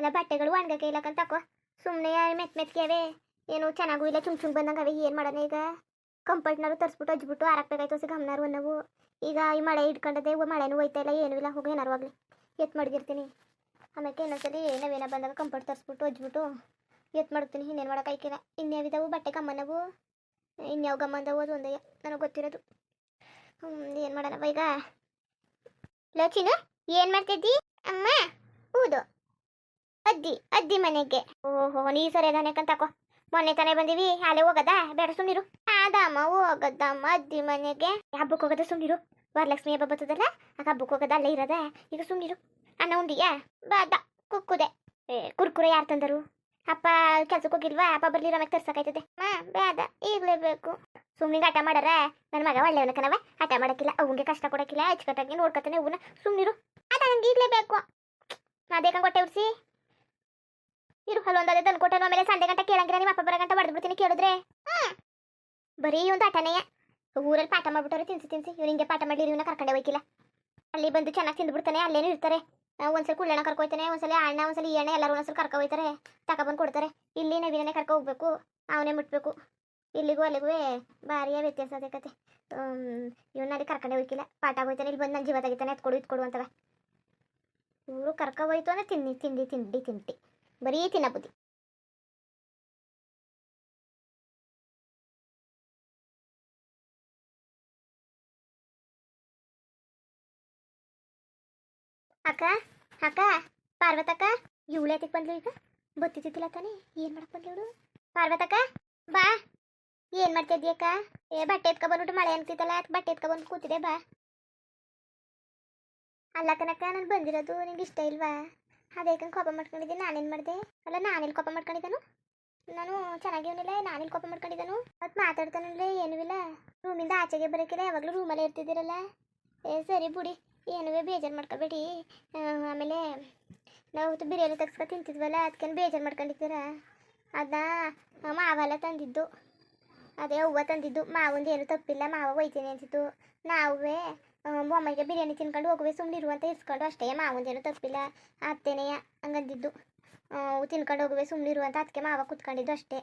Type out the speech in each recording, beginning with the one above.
ಅಲ್ಲ ಬಟ್ಟೆಗಳು ಒಣಗಕ್ಕೆ ಇಲ್ಲಕ್ಕಂತ ಹಾಕೋ ಸುಮ್ಮನೆ ಮೆತ್ ಮೆತ್ಕೇವೆ ಏನು ಚೆನ್ನಾಗೂ ಇಲ್ಲ, ಚುಮ್ ಚುಮ್ ಬಂದಂಗವೆ. ಏನು ಮಾಡೋಣ ಈಗ? ಕಂಫರ್ಟ್ನಾರು ತರಿಸ್ಬಿಟ್ಟು ಹಚ್ಬಿಟ್ಟು ಆರಾಕ್ಬೇಕಾಯ್ತು ಸಿ ಗಮನಾರು ಅನ್ನವು. ಈಗ ಈ ಮಳೆ ಇಟ್ಕೊಂಡದೆ ಮಳೆನೂ ಹೋಯ್ತಾ ಇಲ್ಲ, ಏನೂ ಇಲ್ಲ. ಹೋಗಿ, ಏನಾರು ಆಗಲಿ. ಎತ್ ಮಡಗಿರ್ತೀನಿ. ಆಮೇಲೆ ಇನ್ನೊಂದ್ಸಲಿ ನಾವೇನ ಬಂದಾಗ ಕಂಪರ್ಟ್ ತರಿಸ್ಬಿಟ್ಟು ಹಚ್ಬಿಟ್ಟು ಎತ್ ಮಾಡ್ತೀನಿ ಇನ್ನೇನು ಮಾಡೋಕ್ಕಾಯ್ಕಿಲ್ಲ ಇನ್ಯಾವಿದಾವು ಬಟ್ಟೆ ಕಮ್ಮನವು? ಇನ್ಯಾವ ಗಮ್ಮಂದವು ಅದು ಒಂದಯ್ಯ ನನಗೆ ಗೊತ್ತಿರೋದು. ಹ್ಞೂ ಏನು ಮಾಡೋಣವ ಈಗ? ಲೋಚಿನ ಏನು ಮಾಡ್ತಿದ್ದಿ? ಅಮ್ಮ ಹೌದು ಅಜ್ಜಿ ಅಜ್ಜಿ ಮನೆಗೆ. ಓಹೋ, ನೀ ಸರಿ ಕಂತಾಕೋ ಮೊನ್ನೆ ತಾನೇ ಬಂದಿವಿ ಅಲ್ಲೇ ಹೋಗದ? ಬೇಡ ಸುಮ್ನಿರು. ಆದಮ್ಮ ಹೋಗದಮ್ಮ ಅಜ್ಜಿ ಮನೆಗೆ. ಹಬ್ಬಕ್ಕೆ ಹೋಗದ ಸುಮ್ನಿರು. ವರಲಕ್ಷ್ಮಿ ಹಬ್ಬ ಬರ್ತದಲ್ಲ, ಆಗ ಹಬ್ಬಕ್ಕೆ ಹೋಗದ ಅಲ್ಲೇ ಇರದ. ಈಗ ಸುಮ್ನಿರು. ಅನ್ನ ಉಂಡಿಯಾ? ಬಾದ, ಕುಕ್ಕುದೆ. ಏ, ಕುರ್ಕುರೆ ಯಾರು ತಂದರು? ಅಪ್ಪ ಕೆಲ್ಸಕ್ಕೆ ಹೋಗಿಲ್ವಾ? ಅಪ್ಪ ಬರ್ಲಿ ರಮೇಶ್ ತರ್ಸಕಾಯ್ತದೆ ಮಾ ಬೇಡ ಈಗ್ಲೇಬೇಕು ಸುಮ್ಮನೆ ಆಟ ಮಾಡಾರ? ನನ್ನ ಮಗ ಒಳ್ಳೆಯವನ ಕಣವ ಆಟ ಮಾಡಕ್ಕಿಲ್ಲ ಅವಂಗೆ ಕಷ್ಟ ಕೊಡಕ್ಕಿಲ್ಲ ಅಚ್ಚುಕಟ್ಟಾಗಿ ನೋಡ್ಕೊತಾನೆ ಅವನ್ನ ಸುಮ್ನಿರು. ಅದ ನಂಗೆ ಈಗಲೇ ಬೇಕು. ಅದೇಕಂಗೆ ಕೊಟ್ಟೆ ಉಡ್ಸಿ. ಇರು ಅಲ್ಲೊಂದು ತಂದು ಕೊಟ್ಟೆ, ಆಮೇಲೆ ಸಂಡೆ ಗಂಟೆ ಕೇಳಂಗಿರ ನಿಮ್ಮ ಅಪ್ಪ ಬರ ಗಂಟೆ ಬಡ್ದು ಬಿಡ್ತೀನಿ ಕೇಳಿದ್ರೆ. ಬರೀ ಒಂದು ಆಟನೆಯ ಊರಲ್ಲಿ ಪಾಠ ಮಾಡ್ಬಿಟ್ಟವ್ರೆ, ತಿನ್ಸಿ ತಿನ್ಸಿ. ಇವ್ರು ಹಿಂಗೆ ಪಾಠ ಮಾಡಿ ಇವನ್ನ ಕರ್ಕೊಂಡೆ ಹೋಯ್ಕಿಲ್ಲ. ಅಲ್ಲಿ ಬಂದು ಚೆನ್ನಾಗಿ ತಿಂದ್ಬಿಡ್ತಾನೆ ಅಲ್ಲೇನು ಇರ್ತಾರೆ. ಒಂದ್ಸಲ ಕುಳ್ಳಣ್ಣ ಕರ್ಕೊ ಹೋಯ್ತಾನೆ, ಒಂದ್ಸಲ ಅಣ್ಣ, ಒಂದ್ಸಲ ಈ ಅಣ್ಣ, ಎಲ್ಲರೂ ಒಂದ್ಸಲ ಕರ್ಕೊ ಹೋಯ್ತಾರೆ. ಬಂದ್ ಕೊಡ್ತಾರೆ. ಇಲ್ಲಿ ನವೀನೇ ಕರ್ಕೊ ಹೋಗ್ಬೇಕು, ಅವನೇ ಮುಟ್ಬೇಕು. ಇಲ್ಲಿಗೂ ಅಲ್ಲಿಗೂ ಭಾರಿಯ ವ್ಯತ್ಯಾಸ ಅದೇ ಕತೆ. ಇವನ್ನ ಅಲ್ಲಿ ಕರ್ಕೊಂಡೆ ಹೋಯ್ಕಿಲ್ಲ. ಪಾಠ ಹೋಯ್ತಾನೆ ಇಲ್ಲಿ ಬಂದು ನನ್ನ ಜೀವ ತೆಗಿತಾನೆ ಎತ್ಕೊಡು, ಇತ್ಕೊಡು ಅಂತವ. ಇವರು ಕರ್ಕೊ ಹೋಯ್ತು ಅಂದ್ರೆ ತಿನ್ನಿ, ತಿಂಡಿ ತಿಂಡಿ ತಿಂಡಿ. ಬರೀ ತಿನ್ನ ಬುದ್ಧಿ ಅಕ್ಕ ಅಕ್ಕ ಪಾರ್ವತಕ್ಕ ಇವಳು ಯಾತಿಗೆ ಬಂದ್ಲು ಈಗ. ಬತ್ತಿದ್ದಿಲ್ಲ ತಾನೆ ಏನ್ ಮಾಡಕ್ ಬಂದ್ಲು ಇವಳು? ಪಾರ್ವತಕ್ಕ ಬಾ. ಏನ್ ಮಾಡ್ತಾ ಅಕ್ಕ? ಏ, ಬಟ್ಟೆ ಎತ್ಕೊ ಬಂದ್ಬಿಟ್ಟು ಮಳೆ ಅನ್ತಿತ್ತಲ್ಲ ಅದಕ್ಕೆ ಬಟ್ಟೆ ಎತ್ಕೊ ಬಂದು ಕೂತಿದೆ ಬಾ. ಅಲ್ಲ ಕನಕ ನಾನು ಬಂದಿರೋದು ನಿಂಗೆ ಇಷ್ಟ ಇಲ್ವಾ? ಅದೇಕಂಗೆ ಕೋಪ ಮಾಡ್ಕೊಂಡಿದ್ದೆ ನಾನೇನು ಮಾಡಿದೆ? ಅಲ್ಲ ನಾನೆಲ್ಲಿ ಕೋಪ ಮಾಡ್ಕೊಂಡಿದ್ದನು? ನಾನು ಚೆನ್ನಾಗಿವನಿಲ್ಲ ನಾನೆಲ್ಲಿ ಕೋಪ ಮಾಡ್ಕೊಂಡಿದ್ದನು? ಮತ್ತು ಮಾತಾಡ್ತಾನಲ್ಲ ಏನೂ ಇಲ್ಲ. ರೂಮಿಂದ ಆಚೆಗೆ ಬರೋಕ್ಕಿಲ್ಲ ಯಾವಾಗಲೂ ರೂಮಲ್ಲೇ ಇರ್ತಿದ್ದೀರಲ್ಲ? ಏ, ಸರಿ ಬಿಡಿ ಏನುವೇ ಬೇಜಾರು ಮಾಡ್ಕೊಬೇಡಿ. ಆಮೇಲೆ ನಾವು ಬಿರಿಯಾನಿ ತಗ್ಸ್ಕೊ ತಿಂತಿದ್ವಲ್ಲ ಅದಕ್ಕೇನು ಬೇಜಾರು ಮಾಡ್ಕೊಂಡಿದ್ದೀರ? ಅದನ್ನ ಮಾವೆಲ್ಲ ತಂದಿದ್ದು. ಅದೇ ಹೂವು ತಂದಿದ್ದು. ಮಾವಂದು ಏನು ತಪ್ಪಿಲ್ಲ, ಮಾವ ಒಯ್ತೀನಿ ಅಂತಿತ್ತು ನಾವೇ ಮೊಮ್ಮಗೆ ಬಿರಿಯಾನಿ ತಿನ್ಕೊಂಡು ಹೋಗುವೆ. ಸುಮ್ಮನಿರುವಂತ ಇಸ್ಕೊಂಡು ಅಷ್ಟೇ. ಮಾವಂದೇನು ತಪ್ಪಿಲ್ಲ. ಅತ್ತೇನೆಯ ಹಂಗಂದಿದ್ದು ತಿನ್ಕೊಂಡು ಹೋಗುವೆ. ಸುಮ್ಮನಿರುವಂತ ಅದಕ್ಕೆ ಮಾವ ಕುತ್ಕೊಂಡಿದ್ದು ಅಷ್ಟೇ.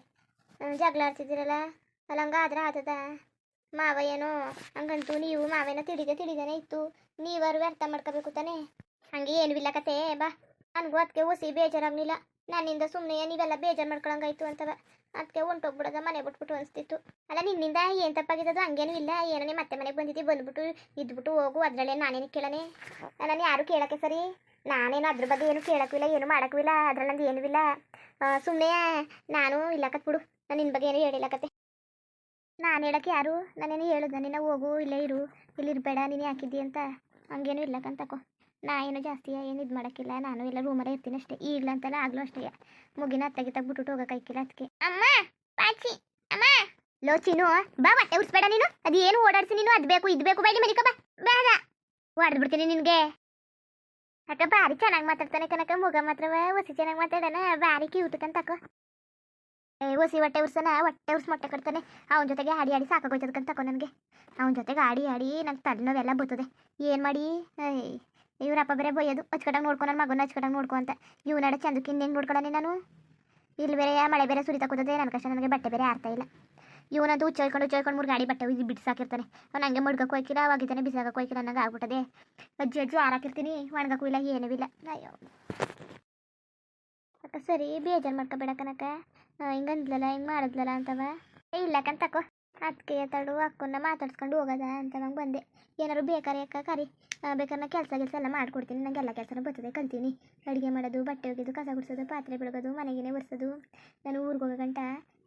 ಜಗಳ ಆಡ್ತಿದ್ದೀರಲ್ಲ? ಅಲ್ಲ ಹಂಗಾದ್ರೆ ಆತದ? ಮಾವ ಏನೋ ಹಂಗಂತು. ನೀವು ಮಾವೇನೋ ತಿಳಿದೆ ತಿಳಿದೇನೆ ಇತ್ತು. ನೀವರು ವ್ಯರ್ಥ ಮಾಡ್ಕೋಬೇಕು ತಾನೆ? ಹಂಗೆ ಏನು ಇಲ್ಲ ಕತೆ. ಬಾ. ನನಗೂ ಅದಕ್ಕೆ ಓಸಿ ಬೇಜಾರಾಗ್ಲಿಲ್ಲ. ನನ್ನಿಂದ ಸುಮ್ಮನೆ ನೀವೆಲ್ಲ ಬೇಜಾರು ಮಾಡ್ಕೊಳಂಗಾಯ್ತು ಅಂತವ. ಅದಕ್ಕೆ ಹೊಂಟೋಗ್ಬಿಡೋದ ಮನೆ ಬಿಟ್ಬಿಟ್ಟು ಅನಿಸ್ತಿತ್ತು. ಅಲ್ಲ, ನಿನ್ನಿಂದ ಏನು ತಪ್ಪಾಗಿದ್ದದು ಹಂಗೇನು ಇಲ್ಲ. ಏನೇ ಮತ್ತೆ ಮನೆಗೆ ಬಂದಿದ್ದಿ, ಬಂದ್ಬಿಟ್ಟು ಇದ್ಬಿಟ್ಟು ಹೋಗು, ಅದರಲ್ಲೇ ನಾನೇನು ಕೇಳನೆ? ನಾನು ಯಾರು ಕೇಳಕ್ಕೆ ಸರಿ? ನಾನೇನು ಅದ್ರ ಬಗ್ಗೆ ಏನು ಕೇಳೋಕ್ಕೂ ಇಲ್ಲ, ಏನು ಮಾಡೋಕ್ಕೂ ಇಲ್ಲ ಅದ್ರಲ್ಲಿ ನಂದು ಏನೂ ಇಲ್ಲ. ಸುಮ್ಮನೆ ನಾನು ಇಲ್ಲಕತ್ ಬಿಡು. ನಾನು ನಿನ್ನ ಬಗ್ಗೆ ಏನು ಹೇಳಿಲ್ಲ ಕತೆ ನಾನು ಹೇಳಕ್ಕೆ ಯಾರು? ನಾನೇನು ಹೇಳುದ? ನಿನ್ನ ಹೋಗು, ಇಲ್ಲೇ ಇರು. ಇಲ್ಲಿ ಇರಬೇಡ, ನೀನು ಯಾಕಿದ್ದಿ ಅಂತ? ಹಂಗೇನು ಇಲ್ಲ ಕಂತಕೋ ನಾ ಏನು ಜಾಸ್ತಿ ಏನು ಇದು ಮಾಡೋಕ್ಕಿಲ್ಲ, ನಾನು ಎಲ್ಲ ರೂಮಲ್ಲೇ ಇರ್ತೀನಿ ಅಷ್ಟೇ. ಈಗ್ಲಂತಲ್ಲ ಆಗ್ಲೂ ಅಷ್ಟೇ. ಮುಗಿನ ಅತ್ತಗೆ ತಗ್ಬಿಟ್ಟು ಹೋಗೋಕ್ಕಾಯ್ಕಿಲ್ಲ ಅದಕ್ಕೆ ಅಮ್ಮ, ಪಾಚಿ, ಅಮ್ಮ. ಲೋ ಬಾ ಬಟ್ಟೆ ಉರ್ಸ್ಬೇಡ ನೀನು. ಅದು ಏನು ಓಡಾಡ್ಸಿ ನೀನು? ಅದು ಬೇಕು, ಇದು ಬೇಕು ಬೇಡಿ ಮನಿಕ ಬಾ. ಬೇಡ ಹೊಡೆದ್ಬಿಡ್ತೀನಿ ನಿನಗೆ. ಅಕ್ಕ, ಭಾರಿ ಚೆನ್ನಾಗಿ ಮಾತಾಡ್ತಾನೆ ಕನಕ. ಮುಗ ಮಾತ್ರ ಒಸಿ ಚೆನ್ನಾಗಿ ಮಾತಾಡೋಣ ಭಾರಿ ಕ್ಯೂಟ್ ಕಂತಕ್ಕ ಏ, ಒಸಿ ಹೊಟ್ಟೆ ಉರ್ಸನ ಹೊಟ್ಟೆ ಉರ್ಸ್ ಮೊಟ್ಟೆ ಕಟ್ತಾನೆ ಅವನ ಜೊತೆಗೆ ಆಡಿ ಆಡಿ ಸಾಕಾಗೋಯ್ತದ ತಕೋ ನನಗೆ. ಅವನ ಜೊತೆಗೆ ಆಡಿ ಆಡಿ ನಂಗೆ ತಲೆನೋವೆಲ್ಲ ಬರ್ತದೆ ಏನು ಮಾಡಿ? ಏಯ್. ಇವ್ರಪ್ಪ ಬೇರೆ ಬೈಯೋದು ಹಚ್ಕಟ್ಟಂಗೆ ನೋಡ್ಕೊ ನನ್ನ ಮಗನ ಹಚ್ಕಟ್ಟಂಗೆ ನೋಡ್ಕೊ ಅಂತ. ಇವ್ ನಡೆ ಚಂದಕ್ಕೆ ಹೆಂಗ್ ನೋಡ್ಕೊಳ್ಳಿ ನಾನು? ಇಲ್ಲಿ ಬೇರೆ ಮಳೆ ಬೇರೆ ಸುರಿತಾ ಕೂತದೆ ನನ್ನ ಕಷ್ಟ ನನಗೆ ಬಟ್ಟೆ ಬೇರೆ ಆರ್ತಾ ಇಲ್ಲ. ಇವನಂತೂ ಹೊಯ್ಕೊಂಡು ಹುಚ್ಚ ಮೂರು ಗಾಡಿ ಬಟ್ಟೆ ಇದು ಬಿಡ್ಸಾಕಿರ್ತಾನೆ ಅವ್ನು ಹಂಗೆ ಮುಡ್ಗಕ್ಕೆ ಹೋಯ್ಕಿಲ್ಲ ಅವಾಗಿದ್ದಾನೆ ಬಿಸಾಕಕ್ಕೆ ಹೋಯ್ಕಿಲ್ಲ ನನಗೆ ಆಗ್ಬಿಟ್ಟದೆ. ಅಜ್ಜಿ ಅಜ್ಜಿ ಆರಾಕಿರ್ತೀನಿ ಒಣಗಕ್ಕೂ ಇಲ್ಲ ಏನೂ ಇಲ್ಲ. ಅಯ್ಯೋ. ಅಕ್ಕ ಸರಿ, ಬೇಜಾರು ಮಾಡ್ಕೋಬೇಡ ಕನಕ ಹಿಂಗೆ ಅಂದ್ಲಲ್ಲ, ಹಿಂಗೆ ಮಾಡಿದ್ಲಲ್ಲ ಅಂತವ. ಇಲ್ಲ ತಕೋ. ಅದಕ್ಕೆ ತಡು, ಅಕ್ಕನ್ನ ಮಾತಾಡ್ಸ್ಕೊಂಡು ಹೋಗೋದ ಅಂತ ನಂಗೆ ಬಂದೆ. ಏನಾರು ಬೇಕಾರೆ ಅಕ್ಕ, ಕರಿ. ಬೇಕಾದ್ರೆ ನಾ ಕೆಲಸ ಕೆಲಸ ಎಲ್ಲ ಮಾಡಿಕೊಡ್ತೀನಿ. ನನಗೆ ಎಲ್ಲ ಕೆಲಸನೂ ಬರ್ತದೆ ಕಲ್ತೀನಿ ಅಡುಗೆ ಮಾಡೋದು, ಬಟ್ಟೆ ಒಗೆದು, ಕಸ ಗುಡಿಸೋದು, ಪಾತ್ರೆ ಬೆಳಗೋದು, ಮನೆಗೇನೆ ಒರೆಸೋದು. ನಾನು ಊರಿಗೆ ಹೋಗೋ ಗಂಟ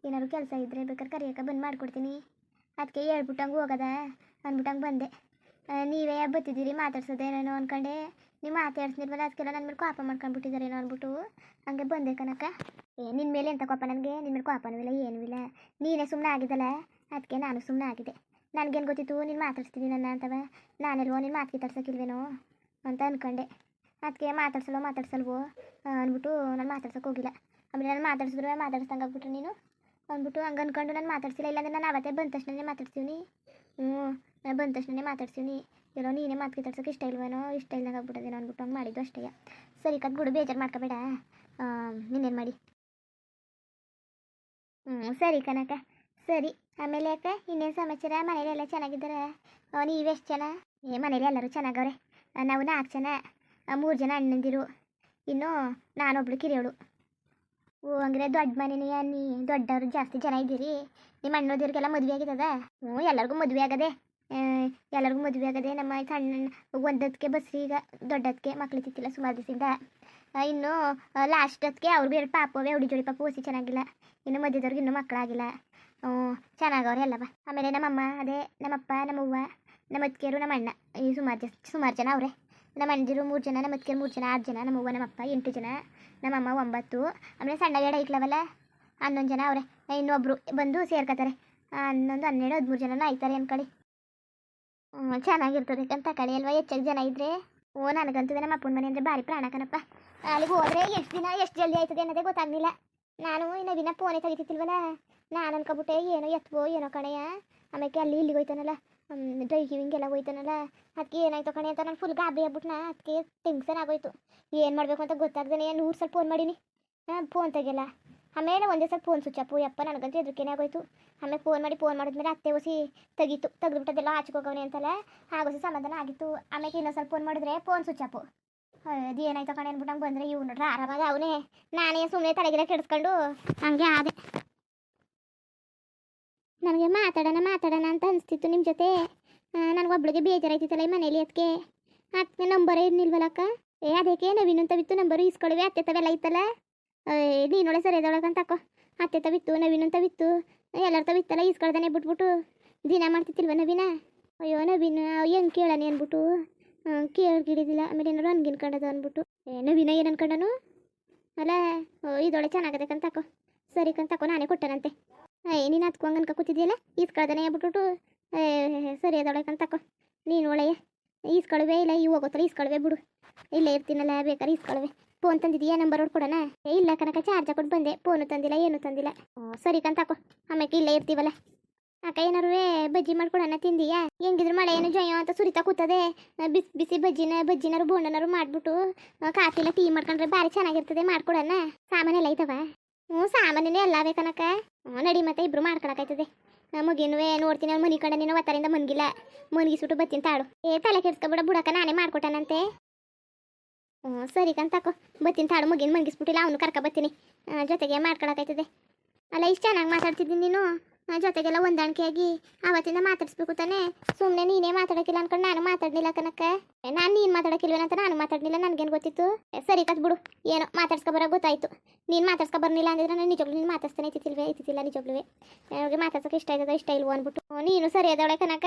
ಏನಾದ್ರು ಕೆಲಸ ಇದ್ದರೆ ಬೇಕಾದ್ರೆ ಕರಿಯಕ್ಕ ಬಂದು ಮಾಡಿಕೊಡ್ತೀನಿ. ಅದಕ್ಕೆ ಹೇಳ್ಬಿಟ್ಟಂಗೆ ಹೋಗದ. ಅಂದ್ಬಿಟ್ಟಂಗೆ ಬಂದೆ. ನೀವೇ ಬತ್ತಿದ್ದೀರಿ ಮಾತಾಡ್ಸೋದೇನೇನೋ ಅನ್ಕೊಂಡೆ. ನೀವು ಮಾತಾಡ್ಸಿದ್ಮೇಲೆ ಅದಕ್ಕೆಲ್ಲ ನನ್ನ ಮೇಲೆ ಕೋಪ ಮಾಡ್ಕೊಂಡ್ಬಿಟ್ಟಿದ್ದಾರೇನೋ ಅಂದ್ಬಿಟ್ಟು ಹಂಗೆ ಬಂದೆ ಕನಕ ಏ ನಿನ್ನ ಮೇಲೆ ಎಂಥ ಕೋಪ ನನಗೆ? ನಿನ್ನ ಮೇಲೆ ಕೋಪನೂ ಇಲ್ಲ, ಏನೂ ಇಲ್ಲ. ನೀನೇ ಸುಮ್ಮನೆ ಆಗಿದ್ದಲ್ಲ. ಅದಕ್ಕೆ ನಾನು ಸುಮ್ಮನೆ ಆಗಿದೆ. ನನಗೇನು ಗೊತ್ತಿತ್ತು? ನೀನು ಮಾತಾಡ್ಸ್ತೀನಿ ನನ್ನ ಅಂತವ. ನಾನೆಲ್ವೋ ನೀನು ಮಾತಿಗೆ ತಡ್ಸೋಕ್ಕಿಲ್ವೇನೋ ಅಂತ ಅಂದ್ಕೊಂಡೆ ಅದಕ್ಕೆ ಮಾತಾಡ್ಸಲ್ವೋ ಮಾತಾಡ್ಸಲ್ವೋ ಅಂದ್ಬಿಟ್ಟು ನಾನು ಮಾತಾಡ್ಸೋಕೆ ಹೋಗಿಲ್ಲ. ಆಮೇಲೆ ನಾನು ಮಾತಾಡ್ಸಿದ್ರೆ, ಮಾತಾಡ್ಸ್ದಂಗೆ ನೀನು. ಅಂದ್ಬಿಟ್ಟು ಹಂಗೆ ಅಂದ್ಕೊಂಡು ನಾನು ಮಾತಾಡ್ಸಿಲ್ಲ. ಇಲ್ಲಾಂದ್ರೆ ನಾನು ಅವತ್ತೇ ಬಂದ ತಕ್ಷಣನೇ ಮಾತಾಡ್ತೀವಿ ಹ್ಞೂ, ನಾನು ಬಂದ ತಕ್ಷಣನೇ ಮಾತಾಡ್ಸೀನಿ ಎಲ್ಲೋ ನೀನೇ ಮಾತಿಗೆ ತಡ್ಸೋಕೆ ಇಷ್ಟ ಇಲ್ವೇನೋ, ಇಷ್ಟ ಇಲ್ದಂಗೆ ಆಗ್ಬಿಟ್ಟದೇನೋ ಅಂದ್ಬಿಟ್ಟು ಹಂಗೆ ಮಾಡಿದ್ದು ಅಷ್ಟೇ. ಸರಿ ಕತ್ ಬಿಡು ಬೇಜಾರು ಮಾಡ್ಕೋಬೇಡ. ನೀನೇನು ಮಾಡಿ? ಹ್ಞೂ, ಸರಿ ಕನಕ. ಸರಿ, ಆಮೇಲೆ ಅಕ್ಕ ಇನ್ನೇನು ಸಮಾಚಾರ? ಮನೇಲಿ ಎಲ್ಲ ಚೆನ್ನಾಗಿದ್ದಾರೆ? ಎಷ್ಟು ಜನ? ಏ, ಮನೇಲಿ ಎಲ್ಲರೂ ಚೆನ್ನಾಗವ್ರೆ. ನಾವು ನಾಲ್ಕು ಜನ, ಮೂರು ಜನ ಅಣ್ಣಂದಿರು. ಇನ್ನು ನಾನೊಬ್ಳು ಕಿರಿಯೋಳು. ಓ ಅಂದರೆ ದೊಡ್ಡ ಮನೆನೇ ನೀ? ದೊಡ್ಡವರು ಜಾಸ್ತಿ ಜನ ಇದ್ದೀರಿ. ನಿಮ್ಮ ಅಣ್ಣದಿರ್ಗೆಲ್ಲ ಮದುವೆ ಆಗಿದ್ದದ ಹ್ಞೂ ಎಲ್ಲರಿಗೂ ಮದುವೆ ಆಗದೆ. ಎಲ್ಲರಿಗೂ ಮದುವೆ ಆಗದೆ ನಮ್ಮ ಸಣ್ಣ ಬಸ್ರಿ ಈಗ ದೊಡ್ಡದಕ್ಕೆ ಮಕ್ಳು ತಿತ್ತಿಲ್ಲ ಸುಮಾರು ದಿವಸದಿಂದ. ಇನ್ನು ಲಾಸ್ಟ್ ಹೊತ್ತಿಗೆ ಅವ್ರಿಗೂ ಎರಡು ಪಾಪವೇ ಹುಡಿ ಜೋಡಿ ಪಾಪ ಓಸಿ ಚೆನ್ನಾಗಿಲ್ಲ. ಇನ್ನು ಮಧ್ಯದವ್ರಿಗೆ ಇನ್ನೂ ಮಕ್ಕಳಾಗಿಲ್ಲ ಹ್ಞೂ ಚೆನ್ನಾಗವ್ರೆ ಎಲ್ಲವ ಆಮೇಲೆ ನಮ್ಮಮ್ಮ, ಅದೇ ನಮ್ಮಪ್ಪ, ನಮ್ಮವ್ವ ನಮ್ಮ ಅತ್ತಿಗೆರು ನಮ್ಮ ಅಣ್ಣ ಈ ಸುಮಾರು ಜನ ಸುಮಾರು ಜನ ಅವರೇ. ನಮ್ಮ ಅಣ್ಣದಿರು ಮೂರು ಜನ ನಮ್ಮ ಅತ್ತಿಗೆರು ಮೂರು ಜನ, ಆರು ಜನ, ನಮ್ಮವ್ವ, ನಮ್ಮಪ್ಪ ಎಂಟು ಜನ, ನಮ್ಮಮ್ಮ ಒಂಬತ್ತು. ಆಮೇಲೆ ಸಣ್ಣ ಎಡ ಐಕ್ಲವಲ್ಲ ಹನ್ನೊಂದು ಜನ ಅವರೇ. ಇನ್ನೊಬ್ಬರು ಬಂದು ಸೇರ್ಕೋತಾರೆ ಹನ್ನೊಂದು, ಹನ್ನೆರಡು, ಹದಿಮೂರು ಜನನ ಆಯ್ತಾರೆ ಅನ್ಕೊಳ್ಳಿ ಹ್ಞೂ ಚೆನ್ನಾಗಿರ್ತದೆ ಅಂತ ಕಡೆ ಅಲ್ವಾ, ಹೆಚ್ಚಾಗಿ ಜನ ಇದ್ರೆ. ಓ, ನನಗಂತೂ ನಮ್ಮ ಅಪ್ಪನ ಮನೆ ಅಂದರೆ ಭಾರಿ ಪ್ರಾಣ ಕಣಪ್ಪ. ಅಲ್ಲಿಗೆ ಹೋದ್ರೆ ಎಷ್ಟು ದಿನ, ಎಷ್ಟು ಜಲ್ದಿ ಆಯ್ತದೆ ಅನ್ನೋದೇ ಗೊತ್ತಾಗಲಿಲ್ಲ. ನಾನು ನವೀನ ಫೋನೇ ತೆಗಿತಿಲ್ವಲ್ಲ ನಾನು ಅನ್ಕೊಬಿಟ್ಟೆ ಏನೋ ಎತ್ಬೋ ಏನೋ ಕಣೆಯ ಆಮೇಲೆ ಅಲ್ಲಿ ಇಲ್ಲಿಗೆ ಹೋಯ್ತಾನಲ್ಲ ಡ್ರೈವಿಂಗ್ ಎಲ್ಲ ಹೋಯ್ತಾನಲ್ಲ ಅದಕ್ಕೆ ಏನಾಯ್ತು ಕಣೆ ಅಂತ ನಾನು ಫುಲ್ ಗಾಬರಿ ಆಗ್ಬಿಟ್ನ ಅದಕ್ಕೆ ಟೆನ್ಷನ್ ಆಗೋಯ್ತು ಏನು ಮಾಡಬೇಕು ಅಂತ ಗೊತ್ತಾಗ್ದೇ ನೂರು ಸಲ ಫೋನ್ ಮಾಡೀನಿ ಹಾಂ ಫೋನ್ ತೆಗಿಲ್ಲ ಆಮೇಲೆ ಒಂದೇ ಸಲ ಫೋನ್ ಸ್ವಿಚ್ ಅಪ್ಪು ಯಪ್ಪ ನನಗಂತೂ ಎದುರುಕೇನೆ ಆಗೋಯ್ತು ಆಮೇಲೆ ಫೋನ್ ಮಾಡಿ ಫೋನ್ ಮಾಡಿದ್ಮೇಲೆ ಅತ್ತೆ ಹೊಸಿ ತೆಗೀತು ತೆಗೆದ್ಬಿಟ್ಟದೆಲ್ಲ ಆಚೆಗೆ ಹೋಗವನೆ ಅಂತಲ್ಲ ಆಗೋಸಿ ಸಮಾಧಾನ ಆಗಿತ್ತು ಆಮೇಲೆ ಇನ್ನೊಂದು ಸ್ವಲ್ಪ ಫೋನ್ ಮಾಡಿದ್ರೆ ಫೋನ್ ಸ್ವಿಚ್ ಅಪ್ಪು ಅದು ಏನಾಯ್ತು ಕಣೆ ಅಂದ್ಬಿಟ್ಟು ನಂಗೆ ಬಂದರೆ ಇವ್ ನೋಡ್ರಿ ಆರಾಮಾಗ ಅವನೇ ನಾನೇ ಸುಮ್ಮನೆ ತಲೆಗಿರ ಕೆಡಿಸ್ಕೊಂಡು ಹಂಗೆ ಆದೆ ನನಗೆ ಮಾತಾಡೋಣ ಮಾತಾಡೋಣ ಅಂತ ಅನಿಸ್ತಿತ್ತು ನಿಮ್ಮ ಜೊತೆ. ನನಗೆ ಒಬ್ಳಿಗೆ ಬೇಜಾರಾಯ್ತಿತ್ತಲ್ಲ ಈ ಮನೇಲಿ ಅದಕ್ಕೆ ಅದಕ್ಕೆ ನಂಬರ್ ಇರ್ನಿಲ್ವಲ್ಲಕ್ಕ ಏ ಅದಕ್ಕೆ ನವೀನ್ ಅಂತ ಬಿತ್ತು, ನಂಬರು ಇಸ್ಕೊಳಿವೆ ಅತ್ತೆ ತವೆಲ್ಲ ಇತ್ತಲ್ಲ ನೀನೊಳೆ ಸರಿ ಅಂತ ಅಕ್ಕೋ. ಅತ್ತೆ ತವಿತ್ತು ನವೀನ್ ಅಂತ ಬಿತ್ತು. ಎಲ್ಲರ ತವಿತ್ತಲ್ಲ ಇಸ್ಕೊಳ್ದಾನೆ ಬಿಟ್ಬಿಟ್ಟು. ದಿನ ಮಾಡ್ತಿತ್ತಿಲ್ವ ನವೀನ? ಅಯ್ಯೋ, ನವೀನ ಹೆಂಗೆ ಕೇಳನೆ ಅಂದ್ಬಿಟ್ಟು ಕೇಳ್ಗಿಡಿದಿಲ್ಲ ಆಮೇಲೆ ಏನಾರು ಅನ್ಗಿನ್ಕೊಂಡದು ಅಂದ್ಬಿಟ್ಟು ಏ, ನವೀನ ಏನು ಅನ್ಕೊಂಡನು ಅಲ್ಲ ಇದೊಳೆ ಚೆನ್ನಾಗದೆ ಕಂತಕೋ ಸರಿ ಕಂತಕೋ ನಾನೇ ಕೊಟ್ಟನಂತೆ. ನೀನು ಹತ್ಕೊ ಹಂಗನ್ ಅನ್ಕೊ ಕೂತಿದ್ಯಲ್ಲ ಕಳ್ದನೇ ಬಿಟ್ಬಿಟ್ಟು ಸರಿ ಅದೊಳೆ ಕಂತಕೋ ನೀನು ಒಳ್ಳೆಯ. ಈಸ್ಕೊಳ್ವೆ ಇಲ್ಲ ಇವು ಹೋಗೋತ್ರ ಈಸ್ಕೊಳ್ವೆ ಬಿಡು. ಇಲ್ಲೇ ಇರ್ತೀನಲ್ಲ ಬೇಕಾದ್ರೆ ಈಸ್ಕೊಳ್ವೆ ಫೋನ್ ತಂದಿದೀಯಾ, ನಂಬರ್ ಹೊಡ್ಕೊಡೋಣ ಇಲ್ಲ ಕನಕ ಚಾರ್ಜ್ ಕೊಟ್ಟು ಬಂದೆ. ಫೋನು ತಂದಿಲ್ಲ, ಏನು ತಂದಿಲ್ಲ. ಸರಿ ಕಂತಕೋ ಆಮೇಲೆ ಇಲ್ಲೇ ಇರ್ತೀವಲ್ಲ? ಅಕ್ಕ ಏನಾರು ಬಜ್ಜಿ ಮಾಡ್ಕೊಡೋಣ ತಿಂದಿಯಾ? ಹೆಂಗಿದ್ರು ಮಳೆ ಏನು ಜೊಯ್ಯೋ ಅಂತ ಸುರಿತಾ ಕೂತದೆ. ಬಿಸಿ ಬಿಸಿ ಬಜ್ಜಿನ, ಬಜ್ಜಿನಾರು, ಬೋಂಡನಾರು ಮಾಡ್ಬಿಟ್ಟು ಕಾಫಿಲ್ಲ ಟೀ ಮಾಡ್ಕೊಂಡ್ರೆ ಭಾರಿ ಚೆನ್ನಾಗಿರ್ತದೆ, ಮಾಡ್ಕೊಡೋಣ. ಸಾಮಾನೆಲ್ಲ ಐತವ? ಹ್ಞೂ ಸಾಮಾನ್ಯನೇ ಎಲ್ಲ ಬೇಕನಕ ನಡಿ ಮತ್ತೆ ಇಬ್ರು ಮಾಡ್ಕೊಳಕಾಯ್ತದೆ. ಮಗಿನುವೆ ನೋಡ್ತೀನಿ, ಅವ್ನು ಮನಿ ಕಡೆ ನೀನು ಒತ್ತರಿಂದ ಮನ್ಗಿಲ್ಲ. ಮನ್ಗಿಸ್ಬಿಟ್ಟು ಬತ್ತೀನಿ ತಾಳು. ಏ, ತಲೆ ಕೆಡ್ಸ್ಕೊಬಿಡ ಬುಡಕ ನಾನೇ ಮಾಡ್ಕೊಟ್ಟನಂತೆ. ಹ್ಞೂ ಸರಿ ಕಂತಾಕೋ ಬತ್ತೀನಿ ತಾಳು, ಮಗಿನ ಮನ್ಗಿಸ್ಬಿಟ್ಟಿಲ್ಲ ಅವನು ಕರ್ಕ ಬತ್ತೀನಿ. ಜೊತೆಗೆ ಮಾಡ್ಕೊಳಕಾಯ್ತದೆ. ಅಲ್ಲ, ಇಷ್ಟು ಚೆನ್ನಾಗಿ ಮಾತಾಡ್ತಿದ್ದೀನಿ ನೀನು. ನನ್ನ ಜೊತೆಗೆಲ್ಲ ಹೊಂದಾಣಿಕೆಯಾಗಿ ಆವತ್ತಿಂದ ಮಾತಾಡಿಸ್ಬೇಕು ತಾನೇ. ಸುಮ್ಮನೆ ನೀನೇ ಮಾತಾಡೋಕಿಲ್ಲ ಅನ್ಕೊಂಡು ನಾನು ಮಾತಾಡಲಿಲ್ಲ ಕನಕ ನಾನು ನೀನು ಮಾತಾಡೋಕಿಲ್ವೇನಂತ ನಾನು ಮಾತಾಡ್ಲಿಲ್ಲ, ನನಗೇನು ಗೊತ್ತಿತ್ತು? ಸರಿ, ಕತ್ ಬಿಡು. ಏನೋ ಮಾತಾಡ್ಸ್ಕೊಬರೋ ಗೊತ್ತಾಯ್ತು. ನೀನು ಮಾತಾಡ್ಸ್ಕೊ ಬರ್ಲಿಲ್ಲ ಅಂದಿದ್ರೆ ನಾನು ನಿಜವಾಗ್ಲೂ ನೀನು ಮಾತಾಡ್ತಾನೆ ಇತ್ತಿಲ್ವೇ ಇತ್ತಿಲ್ಲ ನಿಜವಾಗ್ಲೂ ನನಗೆ ಮಾತಾಡ್ಸೋಕೆ ಇಷ್ಟ ಆಯ್ತದ ಇಷ್ಟ ಇಲ್ವೋ ಅಂದ್ಬಿಟ್ಟು. ನೀನು ಸರಿ ಅದೊಳೆ ಕನಕ